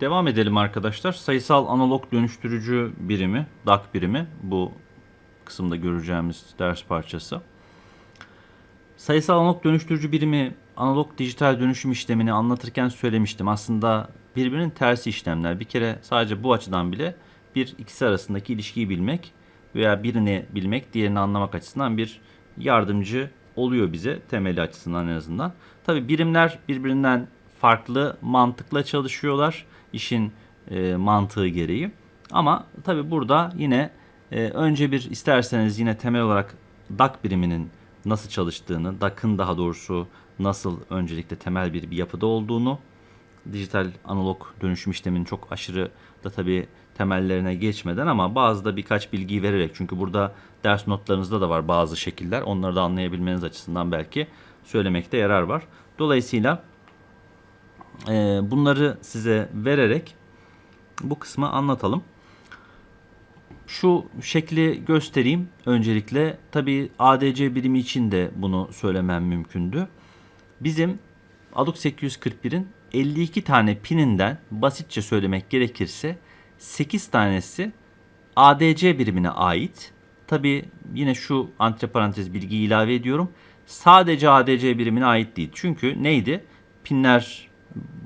Devam edelim arkadaşlar. Sayısal analog dönüştürücü birimi, DAC birimi bu kısımda göreceğimiz ders parçası. Sayısal analog dönüştürücü birimi analog dijital dönüşüm işlemini anlatırken söylemiştim. Aslında birbirinin tersi işlemler. Bir kere sadece bu açıdan bile bir ikisi arasındaki ilişkiyi bilmek veya birini bilmek diğerini anlamak açısından bir yardımcı oluyor bize temeli açısından en azından. Tabi birimler birbirinden farklı mantıkla çalışıyorlar işin e, mantığı gereği. Ama tabi burada yine e, önce bir isterseniz yine temel olarak DAC biriminin nasıl çalıştığını, DAC'ın daha doğrusu nasıl öncelikle temel bir, bir yapıda olduğunu, dijital analog dönüşüm işleminin çok aşırı da tabi temellerine geçmeden ama bazı da birkaç bilgiyi vererek çünkü burada ders notlarınızda da var bazı şekiller onları da anlayabilmeniz açısından belki söylemekte yarar var. Dolayısıyla e, bunları size vererek bu kısmı anlatalım. Şu şekli göstereyim öncelikle. Tabi ADC birimi için de bunu söylemem mümkündü. Bizim ADUX 841'in 52 tane pininden basitçe söylemek gerekirse 8 tanesi ADC birimine ait. Tabi yine şu antiparantez bilgiyi ilave ediyorum. Sadece ADC birimine ait değil. Çünkü neydi? Pinler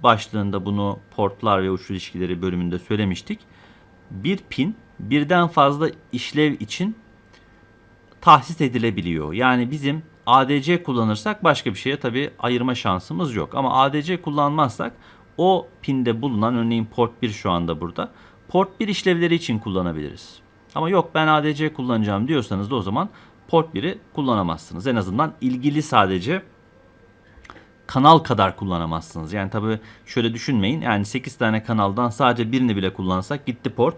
başlığında bunu portlar ve uç ilişkileri bölümünde söylemiştik. Bir pin birden fazla işlev için tahsis edilebiliyor. Yani bizim ADC kullanırsak başka bir şeye tabi ayırma şansımız yok. Ama ADC kullanmazsak o pinde bulunan örneğin port 1 şu anda burada. Port 1 işlevleri için kullanabiliriz. Ama yok ben ADC kullanacağım diyorsanız da o zaman port 1'i kullanamazsınız. En azından ilgili sadece kanal kadar kullanamazsınız. Yani tabi şöyle düşünmeyin. Yani 8 tane kanaldan sadece birini bile kullansak gitti port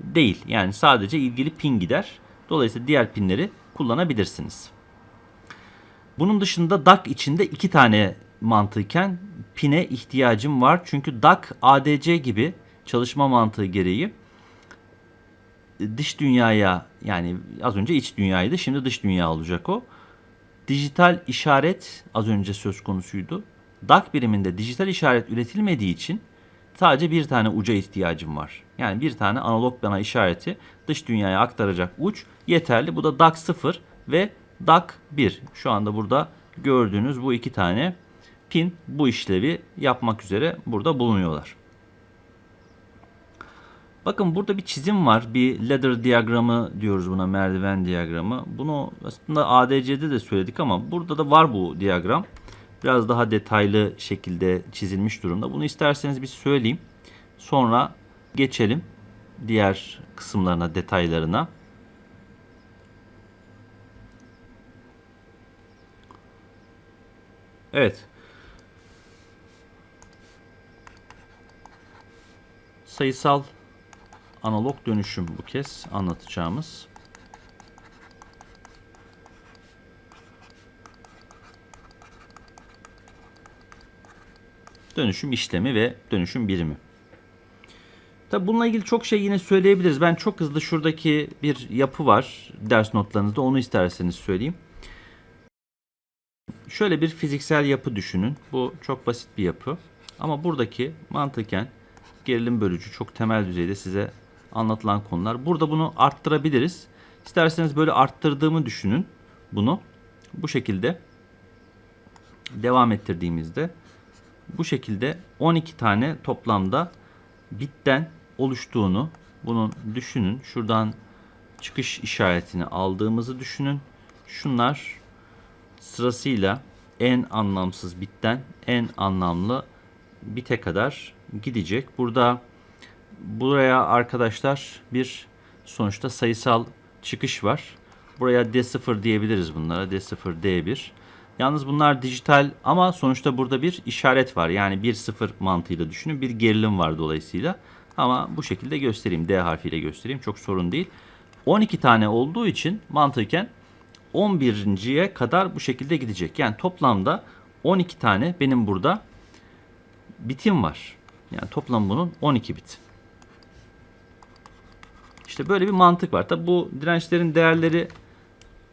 değil. Yani sadece ilgili pin gider. Dolayısıyla diğer pinleri kullanabilirsiniz. Bunun dışında DAC içinde iki tane mantıken pine ihtiyacım var. Çünkü DAC ADC gibi çalışma mantığı gereği dış dünyaya yani az önce iç dünyaydı şimdi dış dünya olacak o. Dijital işaret az önce söz konusuydu. DAC biriminde dijital işaret üretilmediği için sadece bir tane uca ihtiyacım var. Yani bir tane analog bana işareti dış dünyaya aktaracak uç yeterli. Bu da DAC 0 ve DAC 1. Şu anda burada gördüğünüz bu iki tane pin bu işlevi yapmak üzere burada bulunuyorlar. Bakın burada bir çizim var. Bir ladder diyagramı diyoruz buna merdiven diyagramı. Bunu aslında ADC'de de söyledik ama burada da var bu diyagram. Biraz daha detaylı şekilde çizilmiş durumda. Bunu isterseniz bir söyleyeyim. Sonra geçelim diğer kısımlarına, detaylarına. Evet. Sayısal analog dönüşüm bu kez anlatacağımız. Dönüşüm işlemi ve dönüşüm birimi. Tabi bununla ilgili çok şey yine söyleyebiliriz. Ben çok hızlı şuradaki bir yapı var ders notlarınızda onu isterseniz söyleyeyim. Şöyle bir fiziksel yapı düşünün. Bu çok basit bir yapı. Ama buradaki mantıken gerilim bölücü çok temel düzeyde size anlatılan konular. Burada bunu arttırabiliriz. İsterseniz böyle arttırdığımı düşünün bunu. Bu şekilde devam ettirdiğimizde bu şekilde 12 tane toplamda bitten oluştuğunu bunun düşünün. Şuradan çıkış işaretini aldığımızı düşünün. Şunlar sırasıyla en anlamsız bitten en anlamlı bite kadar gidecek. Burada buraya arkadaşlar bir sonuçta sayısal çıkış var. Buraya D0 diyebiliriz bunlara. D0, D1. Yalnız bunlar dijital ama sonuçta burada bir işaret var. Yani 1-0 mantığıyla düşünün. Bir gerilim var dolayısıyla. Ama bu şekilde göstereyim. D harfiyle göstereyim. Çok sorun değil. 12 tane olduğu için mantıken 11.ye kadar bu şekilde gidecek. Yani toplamda 12 tane benim burada bitim var. Yani toplam bunun 12 bit. İşte böyle bir mantık var. Tabi bu dirençlerin değerleri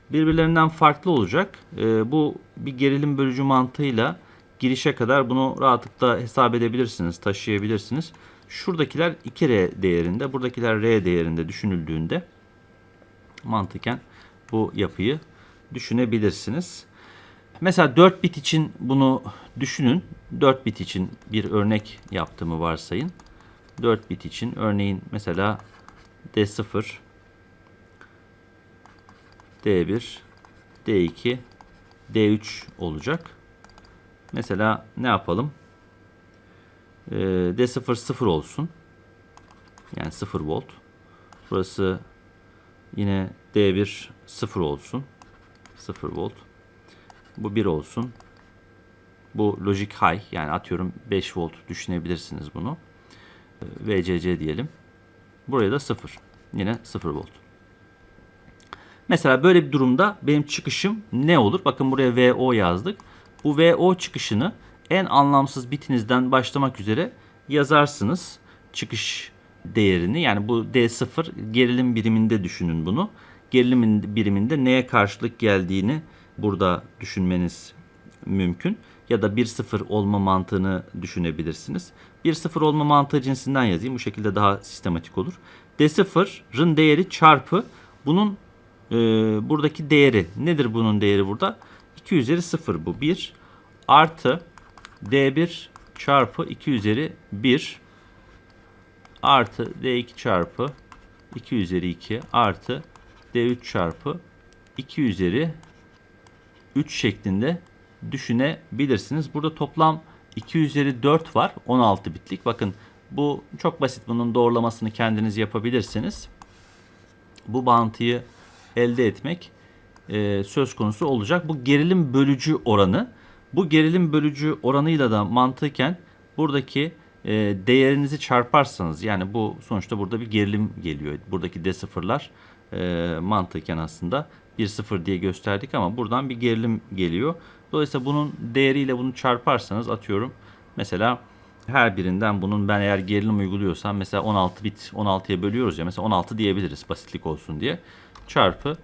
birbirlerinden farklı olacak. Ee, bu bir gerilim bölücü mantığıyla girişe kadar bunu rahatlıkla hesap edebilirsiniz, taşıyabilirsiniz. Şuradakiler 2R değerinde, buradakiler R değerinde düşünüldüğünde mantıken bu yapıyı düşünebilirsiniz. Mesela 4 bit için bunu düşünün. 4 bit için bir örnek yaptığımı varsayın. 4 bit için örneğin mesela D0, D1, D2, D3 olacak. Mesela ne yapalım? Ee, D0 0 olsun. Yani 0 volt. Burası yine D1 0 olsun. 0 volt. Bu 1 olsun. Bu logic high yani atıyorum 5 volt düşünebilirsiniz bunu. Ee, VCC diyelim. Buraya da 0. Yine 0 volt. Mesela böyle bir durumda benim çıkışım ne olur? Bakın buraya VO yazdık. Bu VO çıkışını en anlamsız bitinizden başlamak üzere yazarsınız. Çıkış değerini yani bu D0 gerilim biriminde düşünün bunu. Gerilim biriminde neye karşılık geldiğini burada düşünmeniz mümkün. Ya da 1-0 olma mantığını düşünebilirsiniz. 1-0 olma mantığı cinsinden yazayım. Bu şekilde daha sistematik olur. D0'ın değeri çarpı bunun e, buradaki değeri. Nedir bunun değeri burada? 2 üzeri 0 bu 1 artı D1 çarpı 2 üzeri 1 artı D2 çarpı 2 üzeri 2 artı D3 çarpı 2 üzeri 3 şeklinde düşünebilirsiniz. Burada toplam 2 üzeri 4 var. 16 bitlik. Bakın bu çok basit. Bunun doğrulamasını kendiniz yapabilirsiniz. Bu bağıntıyı elde etmek e, söz konusu olacak. Bu gerilim bölücü oranı. Bu gerilim bölücü oranıyla da mantıken buradaki e, değerinizi çarparsanız yani bu sonuçta burada bir gerilim geliyor. Buradaki D sıfırlar e, mantıken aslında 1-0 diye gösterdik ama buradan bir gerilim geliyor. Dolayısıyla bunun değeriyle bunu çarparsanız atıyorum mesela her birinden bunun ben eğer gerilim uyguluyorsam mesela 16 bit 16'ya bölüyoruz ya mesela 16 diyebiliriz basitlik olsun diye. Çarpı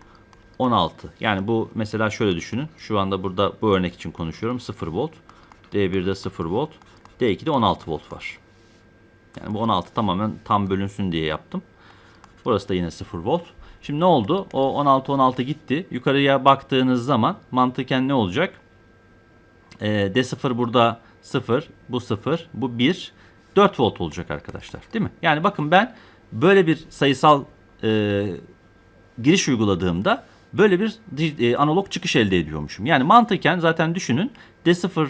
16. Yani bu mesela şöyle düşünün. Şu anda burada bu örnek için konuşuyorum. 0 volt. D1'de 0 volt. D2'de 16 volt var. Yani bu 16 tamamen tam bölünsün diye yaptım. Burası da yine 0 volt. Şimdi ne oldu? O 16 16 gitti. Yukarıya baktığınız zaman mantıken ne olacak? Ee, D0 burada 0, bu 0, bu 1. 4 volt olacak arkadaşlar. Değil mi? Yani bakın ben böyle bir sayısal e, giriş uyguladığımda böyle bir e, analog çıkış elde ediyormuşum. Yani mantıken zaten düşünün D0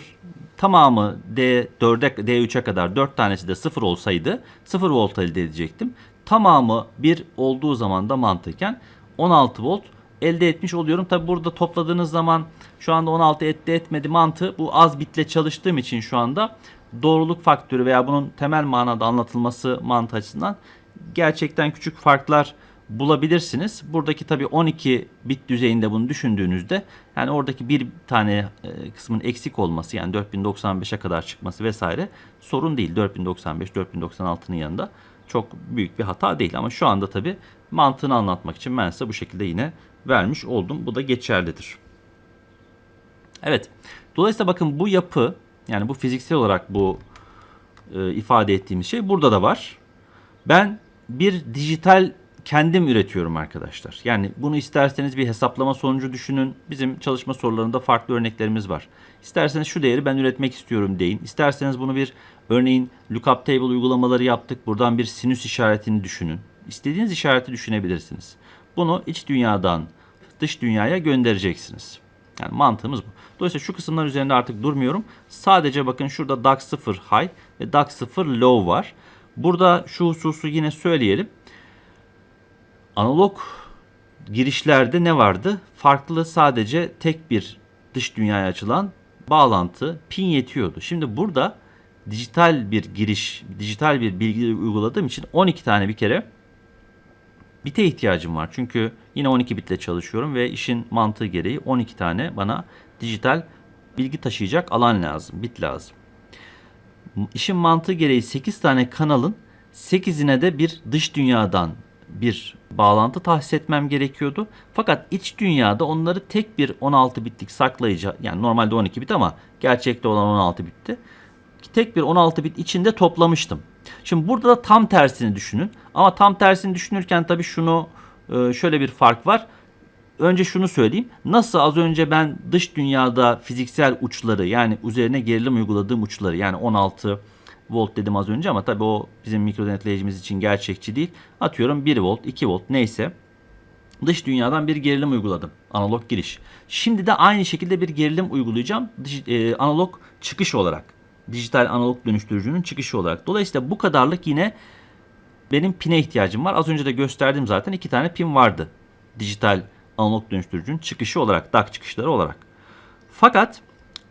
tamamı D4'e D3'e kadar 4 tanesi de 0 olsaydı 0 volt elde edecektim. Tamamı 1 olduğu zaman da mantıken 16 volt elde etmiş oluyorum. Tabi burada topladığınız zaman şu anda 16 etti etmedi mantığı bu az bitle çalıştığım için şu anda doğruluk faktörü veya bunun temel manada anlatılması mantığı açısından gerçekten küçük farklar bulabilirsiniz. Buradaki tabii 12 bit düzeyinde bunu düşündüğünüzde yani oradaki bir tane e, kısmın eksik olması yani 4095'e kadar çıkması vesaire sorun değil. 4095 4096'nın yanında çok büyük bir hata değil ama şu anda tabii mantığını anlatmak için ben size bu şekilde yine vermiş oldum. Bu da geçerlidir. Evet. Dolayısıyla bakın bu yapı yani bu fiziksel olarak bu e, ifade ettiğimiz şey burada da var. Ben bir dijital kendim üretiyorum arkadaşlar. Yani bunu isterseniz bir hesaplama sonucu düşünün. Bizim çalışma sorularında farklı örneklerimiz var. İsterseniz şu değeri ben üretmek istiyorum deyin. İsterseniz bunu bir örneğin lookup table uygulamaları yaptık. Buradan bir sinüs işaretini düşünün. İstediğiniz işareti düşünebilirsiniz. Bunu iç dünyadan dış dünyaya göndereceksiniz. Yani mantığımız bu. Dolayısıyla şu kısımlar üzerinde artık durmuyorum. Sadece bakın şurada DAX 0 high ve DAX 0 low var. Burada şu hususu yine söyleyelim. Analog girişlerde ne vardı? Farklı sadece tek bir dış dünyaya açılan bağlantı pin yetiyordu. Şimdi burada dijital bir giriş, dijital bir bilgi uyguladığım için 12 tane bir kere bite ihtiyacım var. Çünkü yine 12 bitle çalışıyorum ve işin mantığı gereği 12 tane bana dijital bilgi taşıyacak alan lazım, bit lazım. İşin mantığı gereği 8 tane kanalın 8'ine de bir dış dünyadan bir bağlantı tahsis etmem gerekiyordu. Fakat iç dünyada onları tek bir 16 bitlik saklayıcı yani normalde 12 bit ama gerçekte olan 16 bitti. Tek bir 16 bit içinde toplamıştım. Şimdi burada da tam tersini düşünün. Ama tam tersini düşünürken tabii şunu e, şöyle bir fark var. Önce şunu söyleyeyim. Nasıl az önce ben dış dünyada fiziksel uçları yani üzerine gerilim uyguladığım uçları yani 16 volt dedim az önce ama tabii o bizim mikro denetleyicimiz için gerçekçi değil. Atıyorum 1 volt, 2 volt neyse. Dış dünyadan bir gerilim uyguladım. Analog giriş. Şimdi de aynı şekilde bir gerilim uygulayacağım. Dij, e, analog çıkış olarak. Dijital analog dönüştürücünün çıkışı olarak. Dolayısıyla bu kadarlık yine benim pine ihtiyacım var. Az önce de gösterdim zaten. iki tane pin vardı. Dijital analog dönüştürücünün çıkışı olarak, DAC çıkışları olarak. Fakat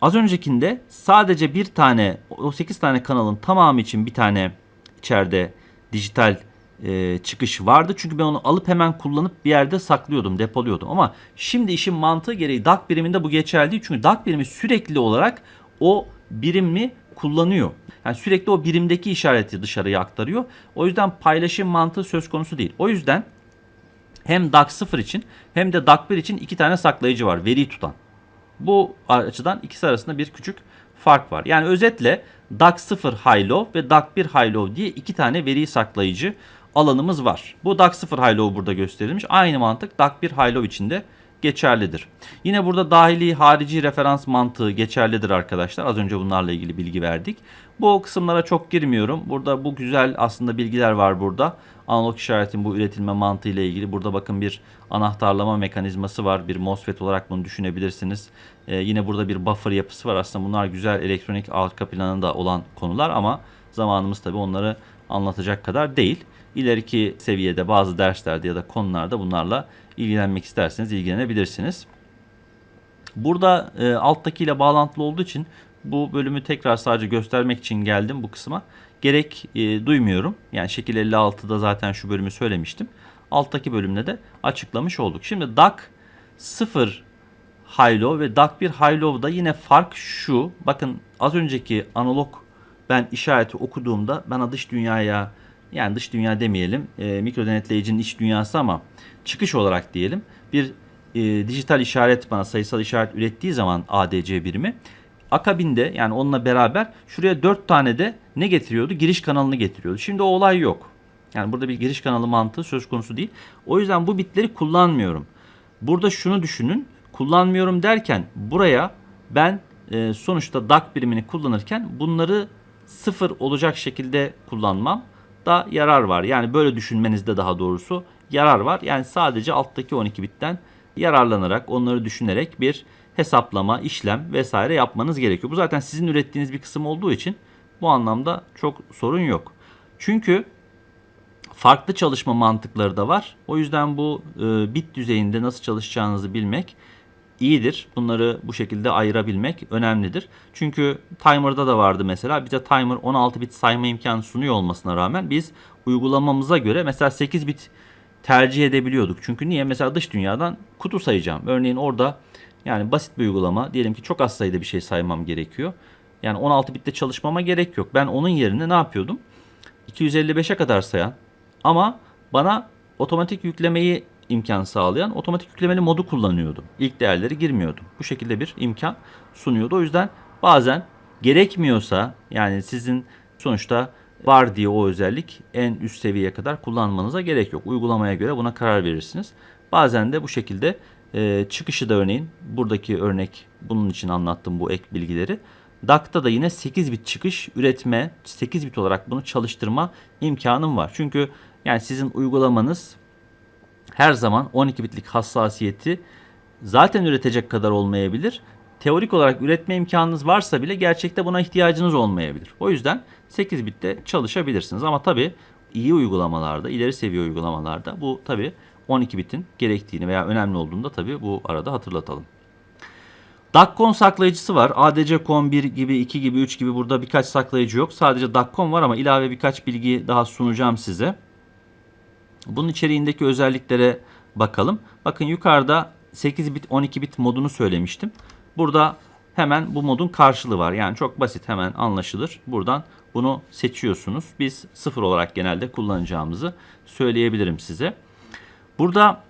az öncekinde sadece bir tane, o 8 tane kanalın tamamı için bir tane içeride dijital e, çıkış vardı. Çünkü ben onu alıp hemen kullanıp bir yerde saklıyordum, depoluyordum. Ama şimdi işin mantığı gereği DAC biriminde bu geçerli değil. Çünkü DAC birimi sürekli olarak o birimi kullanıyor. Yani sürekli o birimdeki işareti dışarıya aktarıyor. O yüzden paylaşım mantığı söz konusu değil. O yüzden hem DAC 0 için hem de DAC 1 için iki tane saklayıcı var veriyi tutan. Bu açıdan ikisi arasında bir küçük fark var. Yani özetle DAC 0 high low ve DAC 1 high low diye iki tane veri saklayıcı alanımız var. Bu DAC 0 high low burada gösterilmiş. Aynı mantık DAC 1 high low için de geçerlidir. Yine burada dahili harici referans mantığı geçerlidir arkadaşlar. Az önce bunlarla ilgili bilgi verdik. Bu kısımlara çok girmiyorum. Burada bu güzel aslında bilgiler var burada. Analog işaretin bu üretilme mantığı ile ilgili. Burada bakın bir anahtarlama mekanizması var. Bir MOSFET olarak bunu düşünebilirsiniz. Ee, yine burada bir buffer yapısı var. Aslında bunlar güzel elektronik arka planında olan konular ama zamanımız tabii onları anlatacak kadar değil. İleriki seviyede bazı derslerde ya da konularda bunlarla ilgilenmek isterseniz ilgilenebilirsiniz. Burada e, alttakiyle bağlantılı olduğu için bu bölümü tekrar sadece göstermek için geldim bu kısma. Gerek e, duymuyorum. Yani şekil 56'da zaten şu bölümü söylemiştim. Alttaki bölümde de açıklamış olduk. Şimdi DAC 0 high low ve DAC 1 high low'da yine fark şu. Bakın az önceki analog ben işareti okuduğumda bana dış dünyaya yani dış dünya demeyelim e, mikro denetleyicinin iç dünyası ama çıkış olarak diyelim bir e, dijital işaret bana sayısal işaret ürettiği zaman ADC birimi akabinde yani onunla beraber şuraya 4 tane de ne getiriyordu? Giriş kanalını getiriyordu. Şimdi o olay yok. Yani burada bir giriş kanalı mantığı söz konusu değil. O yüzden bu bitleri kullanmıyorum. Burada şunu düşünün. Kullanmıyorum derken buraya ben e, sonuçta DAC birimini kullanırken bunları sıfır olacak şekilde kullanmam da yarar var. Yani böyle düşünmenizde daha doğrusu yarar var. Yani sadece alttaki 12 bitten yararlanarak onları düşünerek bir hesaplama, işlem vesaire yapmanız gerekiyor. Bu zaten sizin ürettiğiniz bir kısım olduğu için bu anlamda çok sorun yok. Çünkü farklı çalışma mantıkları da var. O yüzden bu e, bit düzeyinde nasıl çalışacağınızı bilmek iyidir. Bunları bu şekilde ayırabilmek önemlidir. Çünkü timer'da da vardı mesela. Bize timer 16 bit sayma imkanı sunuyor olmasına rağmen biz uygulamamıza göre mesela 8 bit tercih edebiliyorduk. Çünkü niye? Mesela dış dünyadan kutu sayacağım. Örneğin orada yani basit bir uygulama. Diyelim ki çok az sayıda bir şey saymam gerekiyor. Yani 16 bitte çalışmama gerek yok. Ben onun yerine ne yapıyordum? 255'e kadar sayan ama bana otomatik yüklemeyi imkan sağlayan otomatik yüklemeli modu kullanıyordum. İlk değerleri girmiyordum. Bu şekilde bir imkan sunuyordu. O yüzden bazen gerekmiyorsa yani sizin sonuçta var diye o özellik en üst seviyeye kadar kullanmanıza gerek yok. Uygulamaya göre buna karar verirsiniz. Bazen de bu şekilde e, çıkışı da örneğin buradaki örnek bunun için anlattım bu ek bilgileri. DAC'ta da yine 8 bit çıkış üretme, 8 bit olarak bunu çalıştırma imkanım var. Çünkü yani sizin uygulamanız her zaman 12 bitlik hassasiyeti zaten üretecek kadar olmayabilir. Teorik olarak üretme imkanınız varsa bile gerçekte buna ihtiyacınız olmayabilir. O yüzden 8 bitte çalışabilirsiniz. Ama tabii iyi uygulamalarda, ileri seviye uygulamalarda bu tabii 12 bitin gerektiğini veya önemli olduğunu da tabii bu arada hatırlatalım. DACCON saklayıcısı var. ADC-CON 1 gibi, 2 gibi, 3 gibi burada birkaç saklayıcı yok. Sadece DACCON var ama ilave birkaç bilgi daha sunacağım size. Bunun içeriğindeki özelliklere bakalım. Bakın yukarıda 8 bit 12 bit modunu söylemiştim. Burada hemen bu modun karşılığı var. Yani çok basit hemen anlaşılır. Buradan bunu seçiyorsunuz. Biz sıfır olarak genelde kullanacağımızı söyleyebilirim size. Burada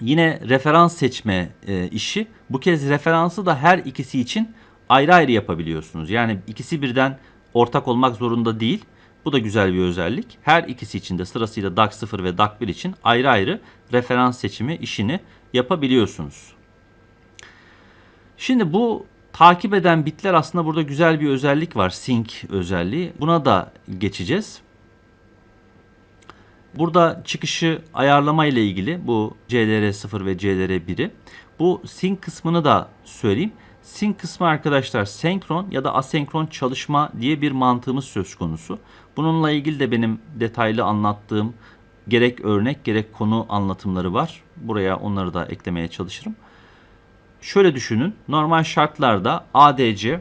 yine referans seçme e, işi. Bu kez referansı da her ikisi için ayrı ayrı yapabiliyorsunuz. Yani ikisi birden ortak olmak zorunda değil. Bu da güzel bir özellik. Her ikisi için de sırasıyla DAC 0 ve DAC 1 için ayrı ayrı referans seçimi işini yapabiliyorsunuz. Şimdi bu takip eden bitler aslında burada güzel bir özellik var. Sync özelliği. Buna da geçeceğiz. Burada çıkışı ayarlama ile ilgili bu CLR0 ve CLR1'i. Bu sync kısmını da söyleyeyim. Sync kısmı arkadaşlar senkron ya da asenkron çalışma diye bir mantığımız söz konusu. Bununla ilgili de benim detaylı anlattığım gerek örnek gerek konu anlatımları var. Buraya onları da eklemeye çalışırım. Şöyle düşünün. Normal şartlarda ADC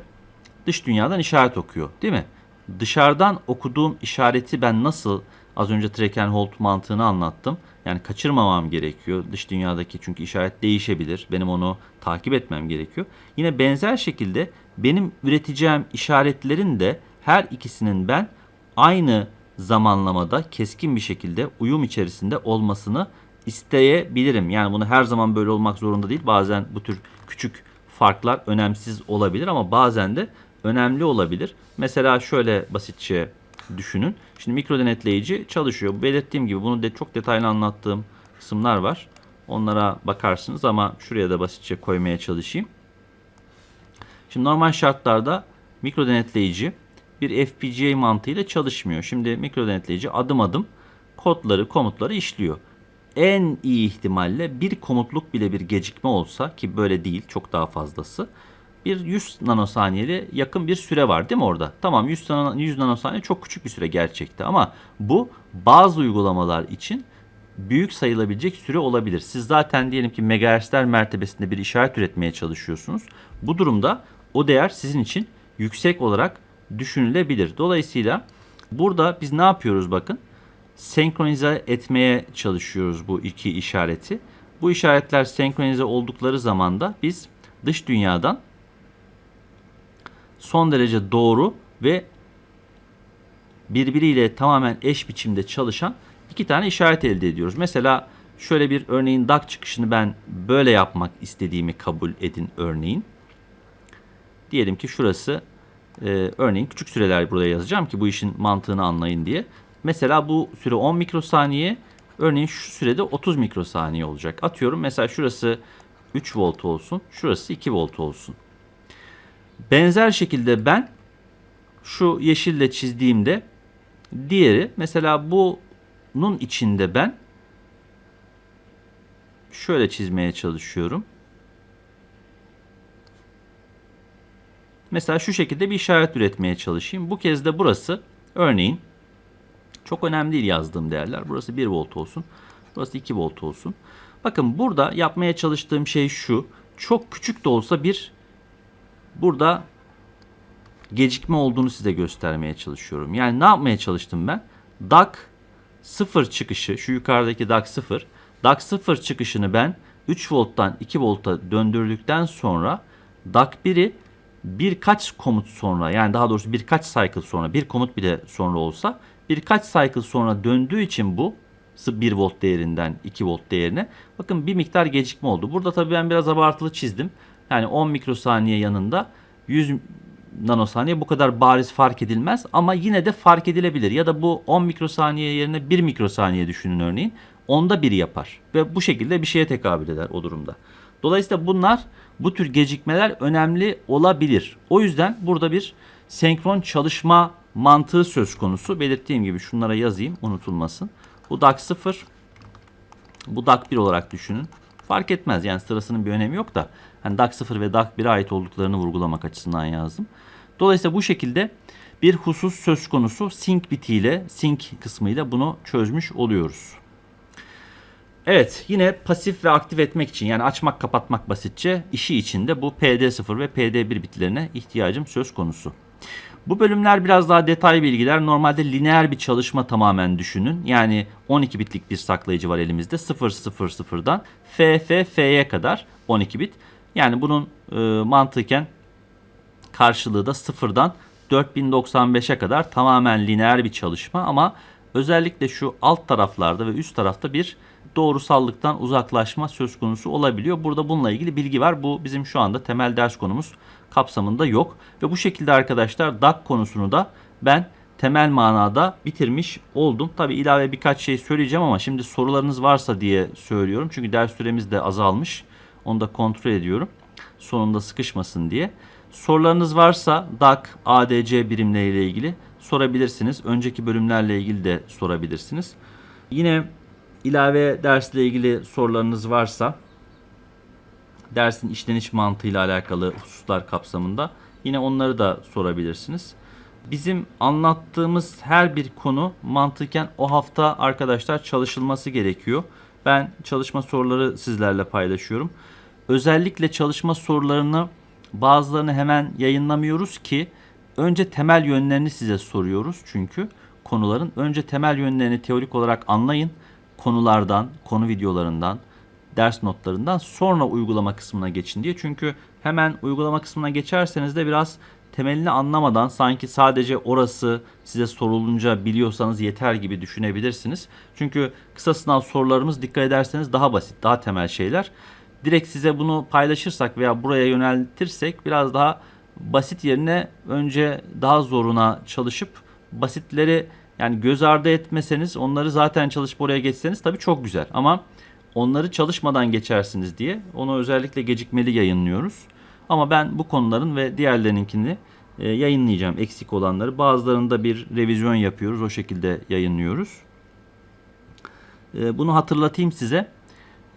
dış dünyadan işaret okuyor değil mi? Dışarıdan okuduğum işareti ben nasıl az önce track and hold mantığını anlattım. Yani kaçırmamam gerekiyor. Dış dünyadaki çünkü işaret değişebilir. Benim onu takip etmem gerekiyor. Yine benzer şekilde benim üreteceğim işaretlerin de her ikisinin ben aynı zamanlamada keskin bir şekilde uyum içerisinde olmasını isteyebilirim. Yani bunu her zaman böyle olmak zorunda değil. Bazen bu tür küçük farklar önemsiz olabilir ama bazen de önemli olabilir. Mesela şöyle basitçe düşünün. Şimdi mikro denetleyici çalışıyor. Belirttiğim gibi bunu de çok detaylı anlattığım kısımlar var. Onlara bakarsınız ama şuraya da basitçe koymaya çalışayım. Şimdi normal şartlarda mikro denetleyici bir FPGA mantığıyla çalışmıyor. Şimdi mikro denetleyici adım adım kodları, komutları işliyor. En iyi ihtimalle bir komutluk bile bir gecikme olsa ki böyle değil çok daha fazlası bir 100 nanosaniyeli yakın bir süre var değil mi orada? Tamam 100, nano, 100 nanosaniye çok küçük bir süre gerçekte ama bu bazı uygulamalar için büyük sayılabilecek süre olabilir. Siz zaten diyelim ki megahertzler mertebesinde bir işaret üretmeye çalışıyorsunuz. Bu durumda o değer sizin için yüksek olarak düşünülebilir. Dolayısıyla burada biz ne yapıyoruz bakın? Senkronize etmeye çalışıyoruz bu iki işareti. Bu işaretler senkronize oldukları zaman da biz dış dünyadan son derece doğru ve birbiriyle tamamen eş biçimde çalışan iki tane işaret elde ediyoruz. Mesela şöyle bir örneğin DAC çıkışını ben böyle yapmak istediğimi kabul edin örneğin. Diyelim ki şurası e, örneğin küçük süreler burada yazacağım ki bu işin mantığını anlayın diye. Mesela bu süre 10 mikrosaniye örneğin şu sürede 30 mikrosaniye olacak. Atıyorum mesela şurası 3 volt olsun şurası 2 volt olsun. Benzer şekilde ben şu yeşille çizdiğimde diğeri mesela bunun içinde ben şöyle çizmeye çalışıyorum. Mesela şu şekilde bir işaret üretmeye çalışayım. Bu kez de burası örneğin çok önemli değil yazdığım değerler. Burası 1 volt olsun. Burası 2 volt olsun. Bakın burada yapmaya çalıştığım şey şu. Çok küçük de olsa bir burada gecikme olduğunu size göstermeye çalışıyorum. Yani ne yapmaya çalıştım ben? DAC 0 çıkışı, şu yukarıdaki DAC 0, DAC 0 çıkışını ben 3 volttan 2 volta döndürdükten sonra DAC 1'i birkaç komut sonra yani daha doğrusu birkaç cycle sonra bir komut bile sonra olsa birkaç cycle sonra döndüğü için bu 1 volt değerinden 2 volt değerine bakın bir miktar gecikme oldu. Burada tabii ben biraz abartılı çizdim. Yani 10 mikrosaniye yanında 100 nanosaniye bu kadar bariz fark edilmez ama yine de fark edilebilir. Ya da bu 10 mikrosaniye yerine 1 mikrosaniye düşünün örneğin. Onda bir yapar ve bu şekilde bir şeye tekabül eder o durumda. Dolayısıyla bunlar bu tür gecikmeler önemli olabilir. O yüzden burada bir senkron çalışma mantığı söz konusu. Belirttiğim gibi şunlara yazayım unutulmasın. Bu DAC 0 bu DAC 1 olarak düşünün. Fark etmez yani sırasının bir önemi yok da hani DAC 0 ve DAC 1'e ait olduklarını vurgulamak açısından yazdım. Dolayısıyla bu şekilde bir husus söz konusu sync bitiyle, sync kısmıyla bunu çözmüş oluyoruz. Evet yine pasif ve aktif etmek için yani açmak kapatmak basitçe işi içinde bu PD0 ve PD1 bitlerine ihtiyacım söz konusu. Bu bölümler biraz daha detay bilgiler. Normalde lineer bir çalışma tamamen düşünün. Yani 12 bitlik bir saklayıcı var elimizde. 000'dan FFF'ye kadar 12 bit. Yani bunun e, mantıken karşılığı da sıfırdan 4095'e kadar tamamen lineer bir çalışma ama özellikle şu alt taraflarda ve üst tarafta bir doğrusallıktan uzaklaşma söz konusu olabiliyor. Burada bununla ilgili bilgi var. Bu bizim şu anda temel ders konumuz kapsamında yok. Ve bu şekilde arkadaşlar DAC konusunu da ben temel manada bitirmiş oldum. Tabi ilave birkaç şey söyleyeceğim ama şimdi sorularınız varsa diye söylüyorum. Çünkü ders süremiz de azalmış. Onu da kontrol ediyorum. Sonunda sıkışmasın diye. Sorularınız varsa DAK, ADC birimleriyle ilgili sorabilirsiniz. Önceki bölümlerle ilgili de sorabilirsiniz. Yine ilave dersle ilgili sorularınız varsa dersin işleniş mantığıyla alakalı hususlar kapsamında yine onları da sorabilirsiniz. Bizim anlattığımız her bir konu mantıken o hafta arkadaşlar çalışılması gerekiyor. Ben çalışma soruları sizlerle paylaşıyorum. Özellikle çalışma sorularını bazılarını hemen yayınlamıyoruz ki önce temel yönlerini size soruyoruz çünkü konuların önce temel yönlerini teorik olarak anlayın. Konulardan, konu videolarından, ders notlarından sonra uygulama kısmına geçin diye. Çünkü hemen uygulama kısmına geçerseniz de biraz temelini anlamadan sanki sadece orası size sorulunca biliyorsanız yeter gibi düşünebilirsiniz. Çünkü kısa sınav sorularımız dikkat ederseniz daha basit, daha temel şeyler. Direkt size bunu paylaşırsak veya buraya yöneltirsek biraz daha basit yerine önce daha zoruna çalışıp basitleri yani göz ardı etmeseniz onları zaten çalışıp oraya geçseniz tabii çok güzel. Ama onları çalışmadan geçersiniz diye onu özellikle gecikmeli yayınlıyoruz. Ama ben bu konuların ve diğerlerininkini e, yayınlayacağım eksik olanları. Bazılarında bir revizyon yapıyoruz o şekilde yayınlıyoruz. E, bunu hatırlatayım size.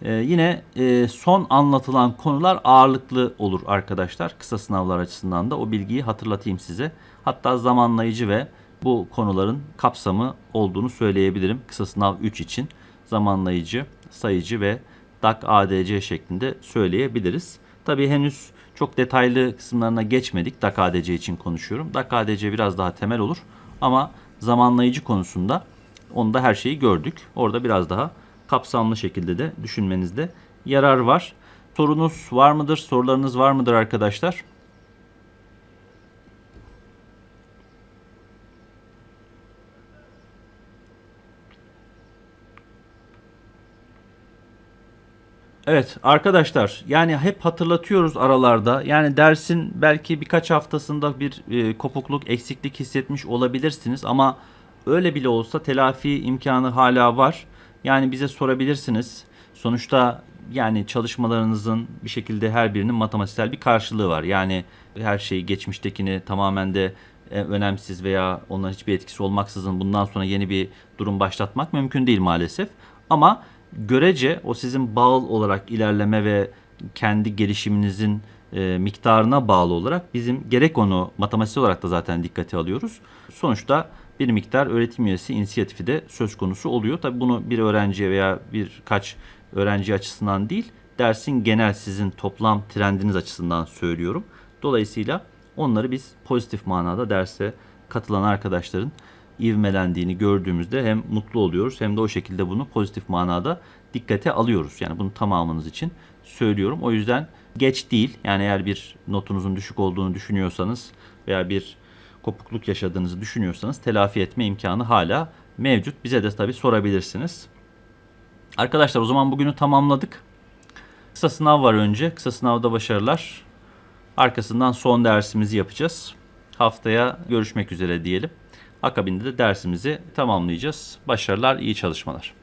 E, yine e, son anlatılan konular ağırlıklı olur arkadaşlar. Kısa sınavlar açısından da o bilgiyi hatırlatayım size. Hatta zamanlayıcı ve bu konuların kapsamı olduğunu söyleyebilirim. Kısa sınav 3 için zamanlayıcı, sayıcı ve DAK ADC şeklinde söyleyebiliriz. Tabii henüz çok detaylı kısımlarına geçmedik. DAK ADC için konuşuyorum. DAK ADC biraz daha temel olur ama zamanlayıcı konusunda onda her şeyi gördük. Orada biraz daha kapsamlı şekilde de düşünmenizde yarar var. Sorunuz var mıdır? Sorularınız var mıdır arkadaşlar? Evet arkadaşlar yani hep hatırlatıyoruz aralarda yani dersin belki birkaç haftasında bir e, kopukluk eksiklik hissetmiş olabilirsiniz ama öyle bile olsa telafi imkanı hala var. Yani bize sorabilirsiniz. Sonuçta yani çalışmalarınızın bir şekilde her birinin matematiksel bir karşılığı var. Yani her şey geçmiştekini tamamen de e, önemsiz veya onların hiçbir etkisi olmaksızın bundan sonra yeni bir durum başlatmak mümkün değil maalesef. Ama görece o sizin bağıl olarak ilerleme ve kendi gelişiminizin e, miktarına bağlı olarak bizim gerek onu matematiksel olarak da zaten dikkate alıyoruz. Sonuçta bir miktar öğretim üyesi inisiyatifi de söz konusu oluyor. Tabi bunu bir öğrenciye veya birkaç öğrenci açısından değil, dersin genel sizin toplam trendiniz açısından söylüyorum. Dolayısıyla onları biz pozitif manada derse katılan arkadaşların ivmelendiğini gördüğümüzde hem mutlu oluyoruz hem de o şekilde bunu pozitif manada dikkate alıyoruz. Yani bunu tamamınız için söylüyorum. O yüzden geç değil. Yani eğer bir notunuzun düşük olduğunu düşünüyorsanız veya bir kopukluk yaşadığınızı düşünüyorsanız telafi etme imkanı hala mevcut. Bize de tabii sorabilirsiniz. Arkadaşlar o zaman bugünü tamamladık. Kısa sınav var önce. Kısa sınavda başarılar. Arkasından son dersimizi yapacağız. Haftaya görüşmek üzere diyelim. Akabinde de dersimizi tamamlayacağız. Başarılar, iyi çalışmalar.